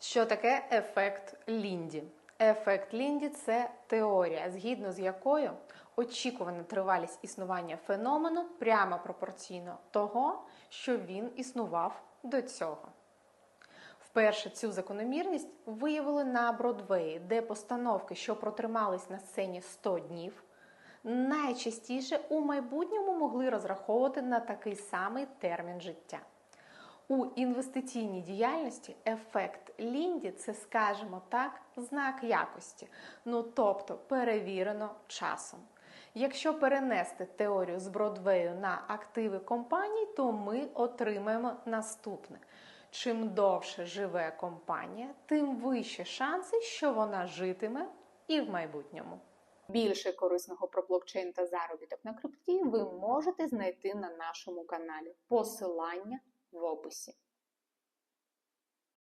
Що таке ефект Лінді? Ефект Лінді це теорія, згідно з якою очікувана тривалість існування феномену прямо пропорційно того, що він існував до цього. Вперше цю закономірність виявили на Бродвеї, де постановки, що протримались на сцені 100 днів, найчастіше у майбутньому могли розраховувати на такий самий термін життя. У інвестиційній діяльності ефект Лінді це, скажімо так, знак якості, ну тобто перевірено часом. Якщо перенести теорію з Бродвею на активи компаній, то ми отримаємо наступне: чим довше живе компанія, тим вищі шанси, що вона житиме і в майбутньому. Більше корисного про блокчейн та заробіток на крипті ви можете знайти на нашому каналі. Посилання в описі.